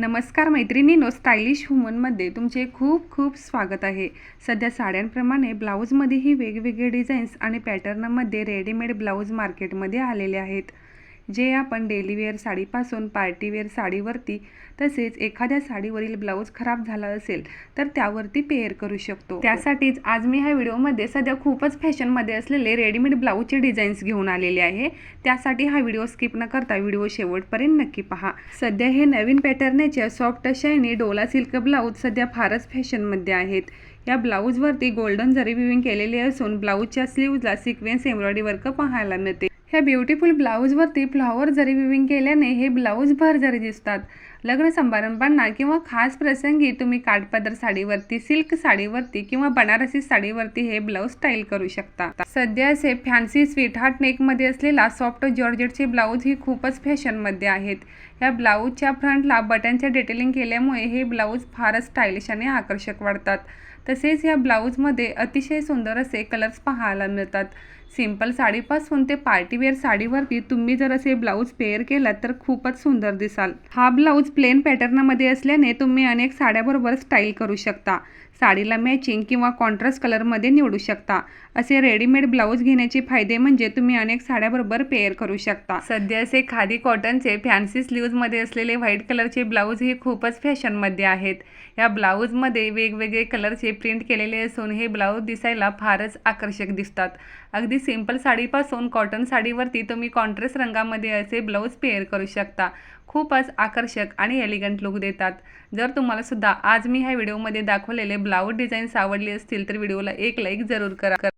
नमस्कार मैत्रिणींनो स्टायलिश वुमनमध्ये तुमचे खूप खूप स्वागत आहे. सध्या साड्यांप्रमाणे ब्लाऊजमध्येही वेगवेगळे डिझाईन्स आणि पॅटर्नमध्ये रेडीमेड ब्लाऊज मार्केटमध्ये आलेले आहेत. जे आपण डेलीवेअर साडीपासून पार्टीवेअर साडीवरती तसेच एखाद्या साडीवरील ब्लाऊज खराब झाला असेल तर त्यावरती पेअर करू शकतो. त्यासाठीच आज मी ह्या व्हिडिओमध्ये सध्या खूपच फॅशनमध्ये असलेले रेडीमेड ब्लाऊजचे डिझाईन्स घेऊन आलेले आहे. त्यासाठी हा व्हिडिओ स्किप न करता व्हिडिओ शेवटपर्यंत नक्की पहा. सध्या हे नवीन पॅटर्नचे soft shiny Dola silk blouse सध्या फारच फॅशनमध्ये आहेत. या ब्लाऊजवरती गोल्डन जरी विविंग केलेले असून ब्लाऊजच्या स्लीवला सिक्वेन्स एम्ब्रॉयडरी वर्क पाहायला मिळते. ह्या ब्युटिफुल ब्लाऊजवरती फ्लॉवर जरी विविंग केल्याने हे ब्लाऊज भर जरी दिसतात लग्न समारंभांना किंवा खास प्रसंगी तुम्ही काठपदर साडीवरती सिल्क साडीवरती किंवा बनारसी साडीवरती हे ब्लाऊज स्टाईल करू शकता. सध्या असे फॅन्सी स्वीटहार्ट नेकमध्ये असलेला सॉफ्ट जॉर्जेटचे ब्लाऊज ही खूपच फॅशनमध्ये आहेत. या ब्लाऊजच्या फ्रंटला बटनचे डिटेलिंग केल्यामुळे हे ब्लाऊज फारच स्टाईलिश आणि आकर्षक वाटतात तसेच या ब्लाऊजमध्ये अतिशय सुंदर असे कलर्स पाहायला मिळतात. सिंपल साडीपासून ते पार्टीवेअर साडीवरती तुम्ही जर असे ब्लाऊज पेअर केलात तर खूपच सुंदर दिसाल. हा ब्लाऊज ब्लाऊज प्लेन पॅटर्नमध्ये असल्याने तुम्ही अनेक साड्याबरोबर स्टाईल करू शकता. साडीला मॅचिंग किंवा कॉन्ट्रास्ट कलरमध्ये निवडू शकता. असे रेडीमेड ब्लाऊज घेण्याचे फायदे म्हणजे तुम्ही अनेक साड्याबरोबर पेअर करू शकता. सध्या असे खादी कॉटनचे फॅन्सी स्लीव्जमध्ये असलेले व्हाईट कलरचे ब्लाऊज हे खूपच फॅशनमध्ये आहेत. या ब्लाऊजमध्ये वेगवेगळे कलरचे प्रिंट केलेले असून हे ब्लाऊज दिसायला फारच आकर्षक दिसतात. अगदी सिंपल साडीपासून कॉटन साडीवरती तुम्ही कॉन्ट्रास्ट रंगामध्ये असे ब्लाऊज पेअर करू शकता. खूपच आकर्षक आणि एलिगंट लुक देतात. जर तुम्हाला सुद्धा आज मी ह्या व्हिडिओमध्ये दाखवलेले ब्लाऊज डिझाईन्स आवडले असतील तर व्हिडिओला एक लाईक जरूर करा.